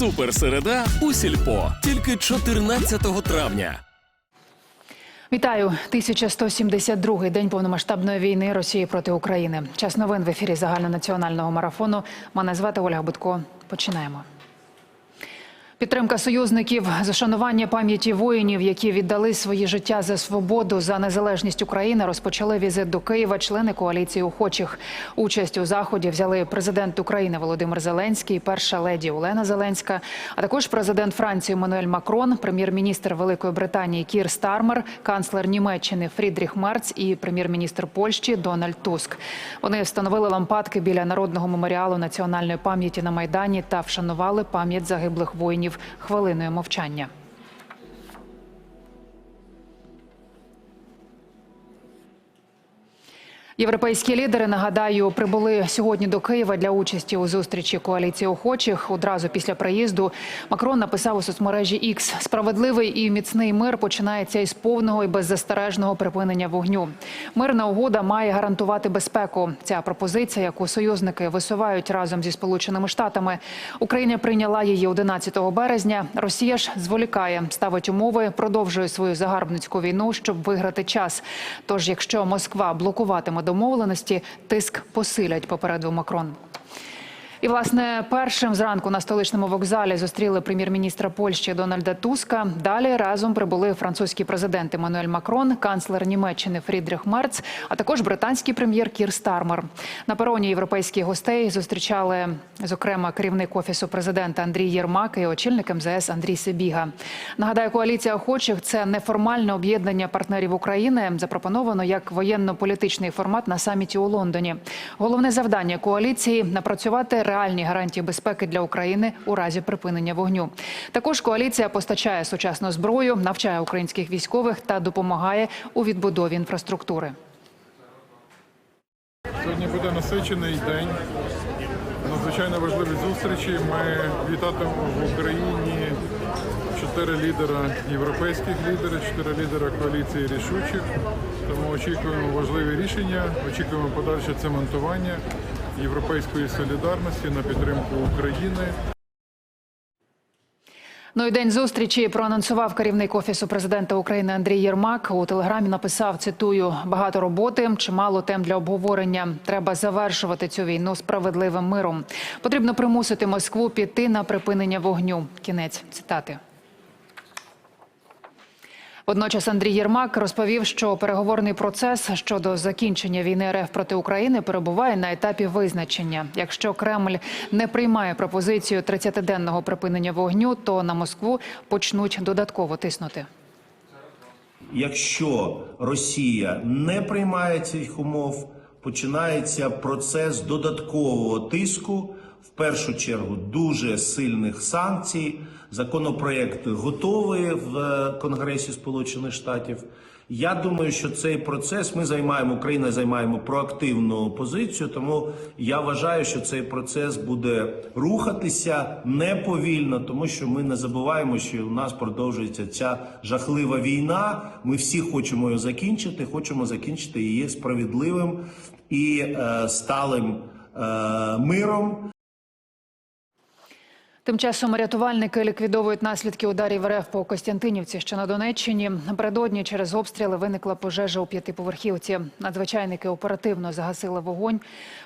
Суперсереда у сільпо тільки 14 травня. Вітаю 1172-й день повномасштабної війни Росії проти України. Час новин в ефірі загальнонаціонального марафону. Мене звати Ольга Будко. Починаємо. Підтримка союзників, зашанування пам'яті воїнів, які віддали свої життя за свободу за незалежність України, розпочали візит до Києва. Члени коаліції охочих. Участь у заході взяли президент України Володимир Зеленський, перша леді Олена Зеленська, а також президент Франції Мануель Макрон, прем'єр-міністр Великої Британії Кір Стармер, канцлер Німеччини Фрідріх Мерц і прем'єр-міністр Польщі Дональд Туск. Вони встановили лампадки біля народного меморіалу національної пам'яті на майдані та вшанували пам'ять загиблих воїнів хвилиною мовчання. Європейські лідери нагадаю прибули сьогодні до Києва для участі у зустрічі коаліції охочих. Одразу після приїзду Макрон написав у соцмережі X «Справедливий і міцний мир починається із повного і беззастережного припинення вогню. Мирна угода має гарантувати безпеку. Ця пропозиція, яку союзники висувають разом зі Сполученими Штатами. Україна прийняла її 11 березня. Росія ж зволікає, ставить умови, продовжує свою загарбницьку війну, щоб виграти час. Тож, якщо Москва блокуватиме домовленості, тиск посилять, попередив Макрон. І власне першим зранку на столичному вокзалі зустріли прем'єр-міністра Польщі Дональда Туска. Далі разом прибули французький президент Еммануель Макрон, канцлер Німеччини Фрідріх Мерц, а також британський прем'єр Кір Стармер. На пероні європейських гостей зустрічали зокрема керівник офісу президента Андрій Єрмак і очільник МЗС Андрій Сибіга. Нагадаю, коаліція охочих це неформальне об'єднання партнерів України. Запропоновано як воєнно-політичний формат на саміті у Лондоні. Головне завдання коаліції напрацювати реальні гарантії безпеки для України у разі припинення вогню. Також коаліція постачає сучасну зброю, навчає українських військових та допомагає у відбудові інфраструктури. Сьогодні буде насичений день. Надзвичайно важливі зустрічі. Ми вітатимемо в Україні чотири лідера європейських лідерів, чотири лідера коаліції рішучих. Тому очікуємо важливі рішення, очікуємо подальше цементування європейської солідарності на підтримку України. Ну і день зустрічі проанонсував керівник офісу президента України Андрій Єрмак. У телеграмі написав: цитую багато роботи, чимало тем для обговорення. Треба завершувати цю війну справедливим миром. Потрібно примусити Москву піти на припинення вогню. Кінець цитати. Водночас Андрій Єрмак розповів, що переговорний процес щодо закінчення війни РФ проти України перебуває на етапі визначення. Якщо Кремль не приймає пропозицію 30-денного припинення вогню, то на Москву почнуть додатково тиснути. Якщо Росія не приймає цих умов, починається процес додаткового тиску, в першу чергу дуже сильних санкцій. Законопроект готовий в е, Конгресі Сполучених Штатів. Я думаю, що цей процес ми займаємо, Україна займаємо проактивну позицію. Тому я вважаю, що цей процес буде рухатися неповільно, тому що ми не забуваємо, що у нас продовжується ця жахлива війна. Ми всі хочемо її закінчити. Хочемо закінчити її справедливим і е, сталим е, миром. Тим часом рятувальники ліквідовують наслідки ударів РФ по Костянтинівці, що на Донеччині. Напередодні через обстріли виникла пожежа у п'ятиповерхівці. Надзвичайники оперативно загасили вогонь.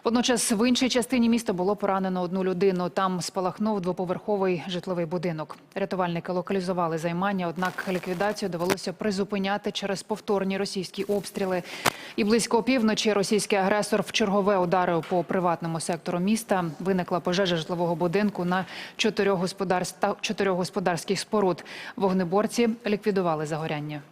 Водночас в іншій частині міста було поранено одну людину. Там спалахнув двоповерховий житловий будинок. Рятувальники локалізували займання, однак ліквідацію довелося призупиняти через повторні російські обстріли. І близько опівночі російський агресор в чергове ударив по приватному сектору міста. Виникла пожежа житлового будинку на чотирьох господарств та чотирьох господарських споруд. Вогнеборці ліквідували загоряння.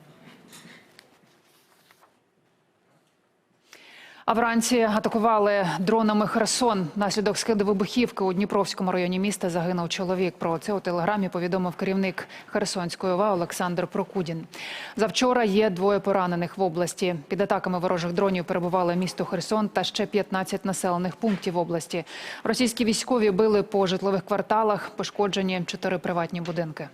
А вранці атакували дронами Херсон. Наслідок скиду вибухівки у Дніпровському районі міста загинув чоловік. Про це у телеграмі повідомив керівник Херсонської ОВА Олександр Прокудін. Завчора є двоє поранених в області. Під атаками ворожих дронів перебували місто Херсон та ще 15 населених пунктів області. Російські військові били по житлових кварталах, пошкоджені чотири приватні будинки.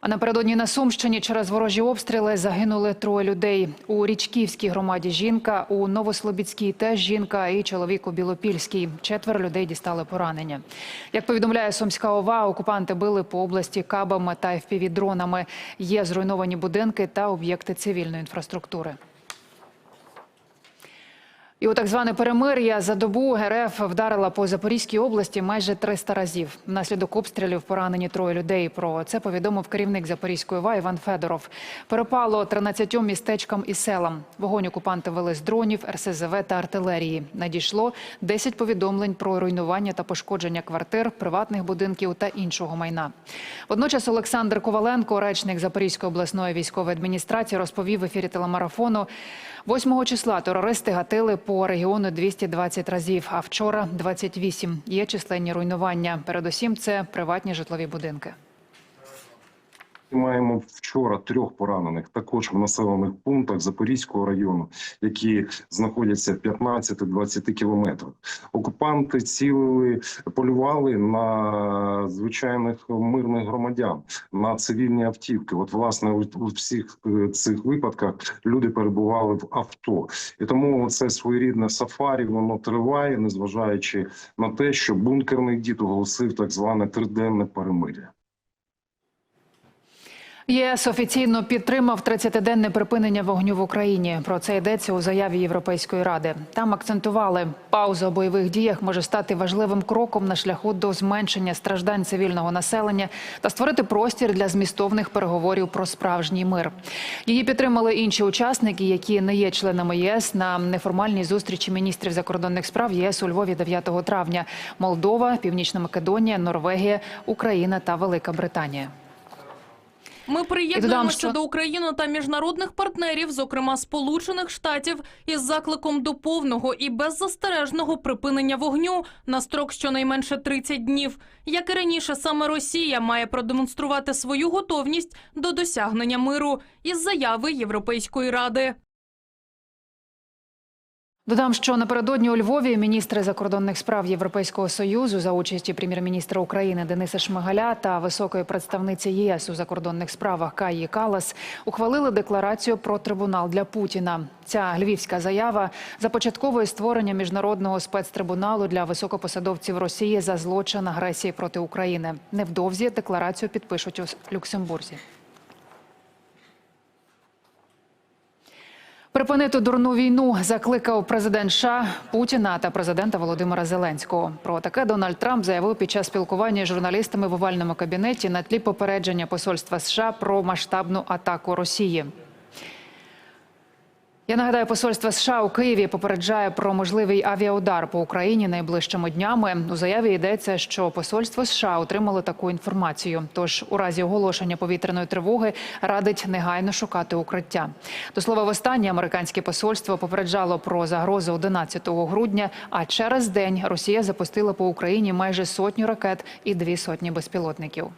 А напередодні на Сумщині через ворожі обстріли загинули троє людей. У Річківській громаді жінка, у Новослобідській теж жінка і чоловік у Білопільській. Четверо людей дістали поранення. Як повідомляє Сумська ОВА, окупанти били по області кабами та FPV-дронами. Є зруйновані будинки та об'єкти цивільної інфраструктури. І у так зване перемир'я за добу РФ вдарила по Запорізькій області майже 300 разів. Внаслідок обстрілів поранені троє людей. Про це повідомив керівник Запорізької ОВА Іван Федоров. Перепало 13 містечкам і селам. Вогонь окупанти вели з дронів, РСЗВ та артилерії. Надійшло 10 повідомлень про руйнування та пошкодження квартир, приватних будинків та іншого майна. Водночас Олександр Коваленко, речник Запорізької обласної військової адміністрації, розповів в ефірі телемарафону. 8 числа терористи гатили по регіону 220 разів, а вчора 28. Є численні руйнування. Передусім, це приватні житлові будинки. Маємо вчора трьох поранених також в населених пунктах Запорізького району, які знаходяться 15-20 кілометрах. Окупанти цілили, полювали на звичайних мирних громадян, на цивільні автівки. От власне у всіх е, цих випадках люди перебували в авто, і тому це своєрідне сафарі воно триває, незважаючи на те, що бункерний дід оголосив так зване триденне перемир'я. ЄС офіційно підтримав 30-денне припинення вогню в Україні. Про це йдеться у заяві Європейської ради. Там акцентували, пауза у бойових діях може стати важливим кроком на шляху до зменшення страждань цивільного населення та створити простір для змістовних переговорів про справжній мир. Її підтримали інші учасники, які не є членами ЄС на неформальній зустрічі міністрів закордонних справ ЄС у Львові 9 травня. Молдова, Північна Македонія, Норвегія, Україна та Велика Британія. Ми приєднуємося що- до України та міжнародних партнерів, зокрема Сполучених Штатів, із закликом до повного і беззастережного припинення вогню на строк щонайменше 30 днів. Як і раніше, саме Росія має продемонструвати свою готовність до досягнення миру із заяви Європейської ради. Додам, що напередодні у Львові міністри закордонних справ Європейського союзу за участі прем'єр-міністра України Дениса Шмигаля та високої представниці ЄС у закордонних справах Каї Калас ухвалили декларацію про трибунал для Путіна. Ця львівська заява започатковує створення міжнародного спецтрибуналу для високопосадовців Росії за злочин агресії проти України. Невдовзі декларацію підпишуть у Люксембурзі. Припинити дурну війну закликав президент США Путіна та президента Володимира Зеленського. Про таке Дональд Трамп заявив під час спілкування з журналістами в овальному кабінеті на тлі попередження посольства США про масштабну атаку Росії. Я нагадаю, посольство США у Києві попереджає про можливий авіаудар по Україні найближчими днями. У заяві йдеться, що посольство США отримало таку інформацію. Тож, у разі оголошення повітряної тривоги радить негайно шукати укриття. До слова, востаннє американське посольство попереджало про загрозу 11 грудня. А через день Росія запустила по Україні майже сотню ракет і дві сотні безпілотників.